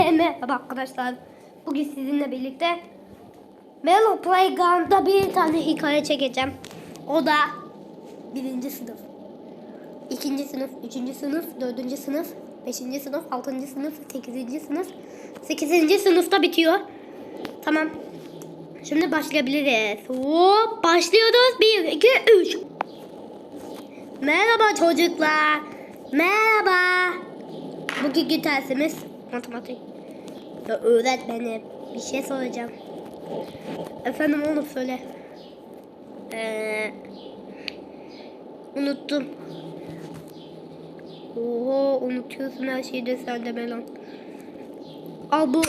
Hepinize merhaba arkadaşlar. Bugün sizinle birlikte Melo Playground'da bir tane hikaye çekeceğim. O da birinci sınıf, ikinci sınıf, üçüncü sınıf, dördüncü sınıf, beşinci sınıf, altıncı sınıf, sekizinci sınıf, sekizinci sınıfta bitiyor. Tamam. Şimdi başlayabiliriz. Hop, başlıyoruz. Bir, iki, üç. Merhaba çocuklar. Merhaba. Bugünkü dersimiz matematik. Ya öğretmenim bir şey soracağım. Efendim onu söyle. Ee, unuttum. Oho unutuyorsun her şeyi de sen de Melan. Al bu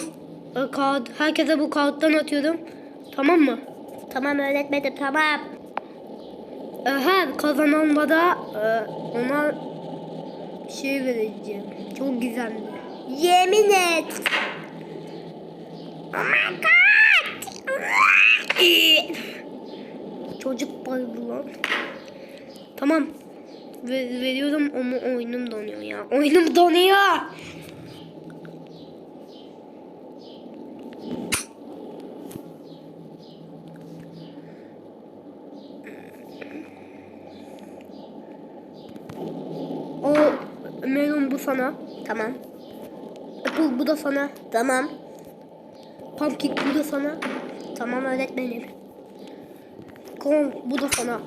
e, kağıt. Herkese bu kağıttan atıyorum. Tamam mı? Tamam öğretmenim tamam. E, her kazanan da e, ona şey vereceğim. Çok güzeldi. Yemin et. My god. Çocuk bayıldı lan. Tamam. Ver, veriyorum ama oyunum donuyor ya. Oyunum donuyor. O melon bu sana. Tamam. Apple bu da sana. Tamam. Pumpkin bu da sana. Tamam öğretmenim. Corn bu da sana.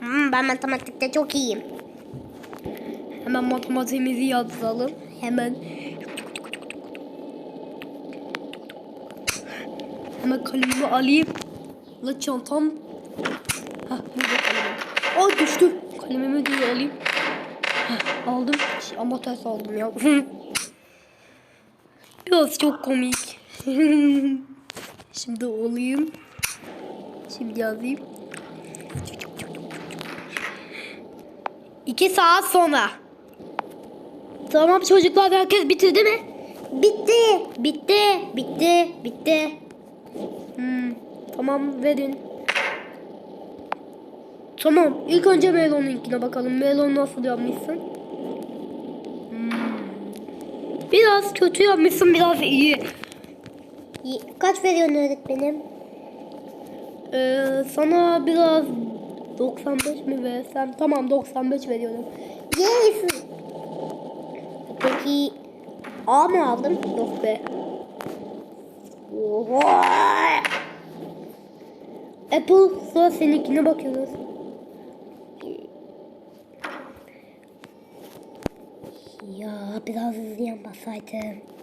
Hmm, ben matematikte çok iyiyim. Hemen matematiğimizi yazalım. Hemen. Hemen kalemimi alayım. La çantam. Hah burada kalemim. Aa düştü. Kalemimi de alayım. Heh, aldım. Ama ters aldım ya. Biraz çok komik. Şimdi olayım. Şimdi yazayım. İki saat sonra. Tamam çocuklar herkes bitirdi mi? Bitti. Bitti. Bitti. Bitti. Hmm, tamam verin. Tamam ilk önce Melon'unkine bakalım. Melon nasıl yapmışsın? Hmm. Biraz kötü yapmışsın biraz iyi. Kaç veriyorsun öğretmenim? Ee, sana biraz 95 mi versem? Tamam 95 veriyorum. Yes. Peki A mı aldım? Yok be. Oho. Apple sonra seninkine bakıyoruz. Ya biraz hızlı basaydım.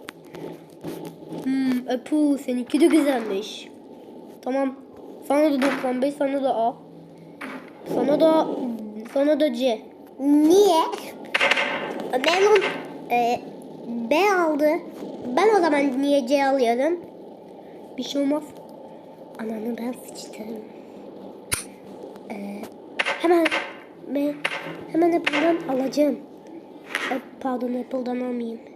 Hmm, Apple seninki de güzelmiş. Tamam. Sana da 95, sana da A. Sana da sana da C. Niye? Melon e, B aldı. Ben o zaman niye C alıyorum? Bir şey olmaz. Ananı ben sıçtım. E, hemen ben hemen Apple'dan alacağım. E, pardon Apple'dan almayayım.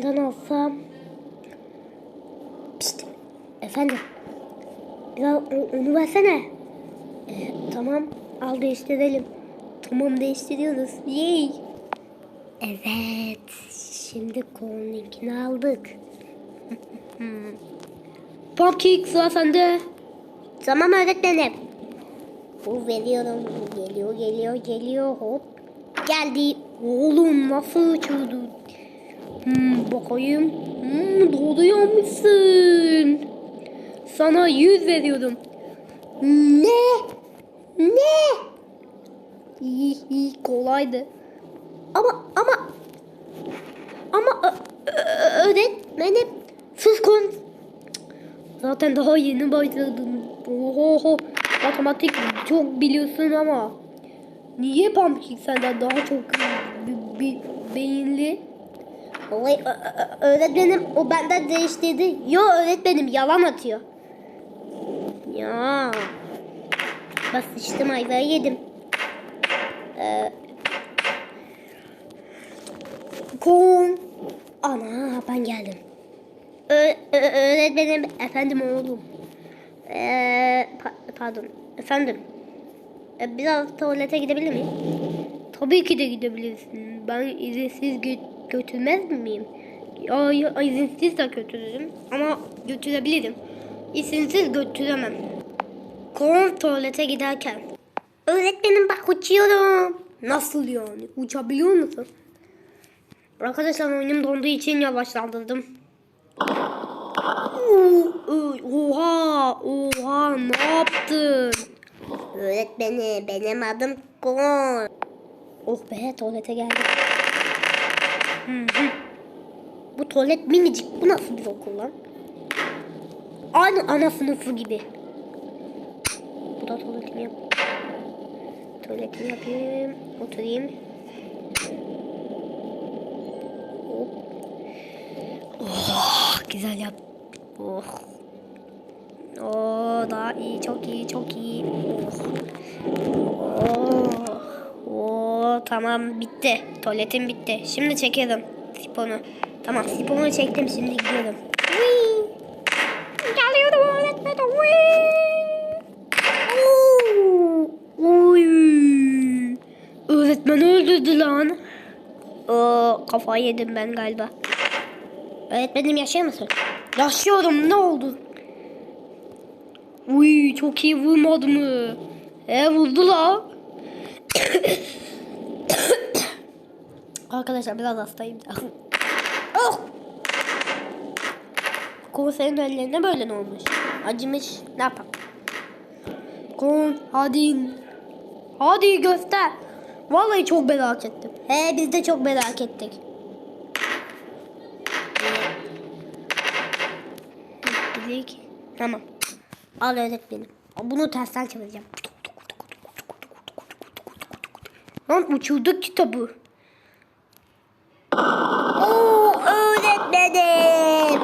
Kimden alsam? Pişt. Efendim. O- onu versene. E, tamam. Al değiştirelim. Tamam değiştiriyoruz. Yay. Evet. Şimdi kolun linkini aldık. Pumpkin sıra sende. Tamam öğretmenim. Bu veriyorum. Geliyor geliyor geliyor hop. Geldi. Oğlum nasıl uçurdu? Hmm, bakayım. Hmm, doğru yapmışsın. Sana 100 veriyorum. Ne? Ne? İyi, iyi, kolaydı. Ama ama ama öğretmenim Sus kon. Zaten daha yeni başladın. Oho, matematik çok biliyorsun ama. Niye Pumpkin senden daha çok beyinli? Olay, öğretmenim o benden değiştirdi. Yo öğretmenim yalan atıyor. Ya. Bas sıçtım ayvayı yedim. Ee, Kon. ana ben geldim. Ö- öğretmenim Efendim oğlum. ee, pa- pardon efendim. Ee, biraz tuvalete gidebilir miyim? Tabii ki de gidebilirsin. Ben izinsiz gö- götürmez miyim? Ya, izinsiz de götürürüm. Ama götürebilirim. İzinsiz götüremem. Kon tuvalete giderken. Öğretmenim bak uçuyorum. Nasıl yani? Uçabiliyor musun? Arkadaşlar oyunum donduğu için yavaşlandırdım. Oha! Oha! Ne yaptın? Öğretmenim benim adım Kon. Oh be tuvalete geldim. Bu tuvalet minicik. Bu nasıl bir okul lan? Aynı ana sınıfı gibi. Bu da tuvaletimi yap. Tuvaletimi yapayım. Oturayım. Hop. Oh, güzel yap. Oh. Oo, daha iyi, çok iyi, çok iyi. Oh. Oo, tamam bitti. Tuvaletim bitti. Şimdi çekerim siponu. Tamam siponu çektim şimdi gidiyorum. Whee! Geliyorum öğretmenim. Oy. Öğretmen öldürdü lan. Oo, kafayı yedim ben galiba. Öğretmenim yaşıyor musun? Yaşıyorum ne oldu? Uy çok iyi vurmadı mı? E vurdu la. Arkadaşlar biraz hastayım. oh! Konserin ellerine böyle ne olmuş? Acımış. Ne yapalım? Kon hadi. Hadi göster. Vallahi çok merak ettim. He biz de çok merak ettik. Dedik. Tamam. Al öğretmenim. Bunu tersten çevireceğim. Lan uçurduk kitabı. Oo öğretmenim.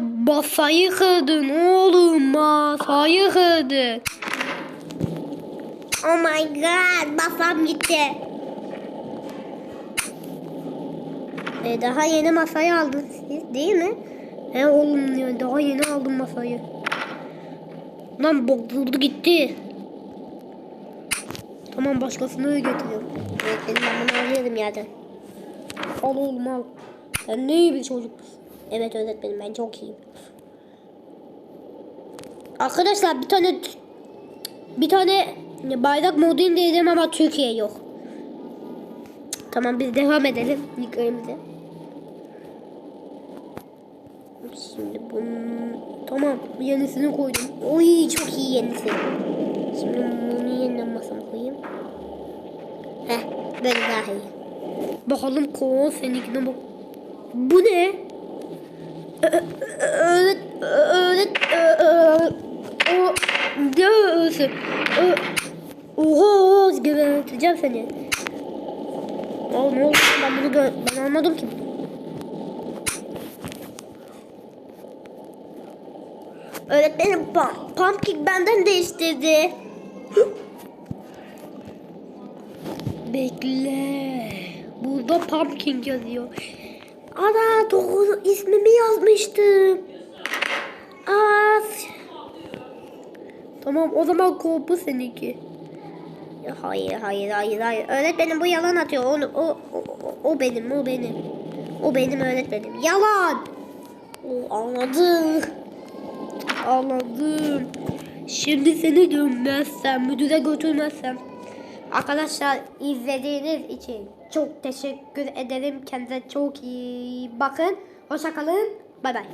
Masayı kırdın oğlum masayı kırdın. Oh my god basam gitti. E, daha yeni masayı aldın siz değil mi? He oğlum ya daha yeni aldım masayı. Lan bozuldu gitti. Tamam başkasını getiriyorum. Öğretmenim ben bunu arıyordum yerden. Al oğlum al. Sen ne iyi bir çocuksun. Evet öğretmenim ben çok iyiyim. Arkadaşlar bir tane bir tane bayrak modu indirdim ama Türkiye yok. Tamam biz devam edelim yıkayımıza. Şimdi bunun tamam yenisini koydum. Oy çok iyi yenisi. Şimdi bunu yeniden masama koyayım. Heh böyle daha iyi. Bakalım kol seninkine bak. Bu ne? Öğret, öğret, o öğreti? Oha, geberteceğim seni. Aa, ne oldu? Ben bunu ben anladım ki. Öğretmenim pam pumpkin benden değiştirdi. Bekle. Burada pumpkin yazıyor. Ana doğru ismimi yazmıştım. Aa. Tamam o zaman korku seninki. Hayır hayır hayır hayır. Öğretmenim bu yalan atıyor. Onu, o, o, o, o benim o benim. O benim öğretmenim. Yalan. O anladım. Anladım. Şimdi seni dönmezsem, müdüre götürmezsem. Arkadaşlar izlediğiniz için çok teşekkür ederim. Kendinize çok iyi bakın. Hoşçakalın. Bay bay.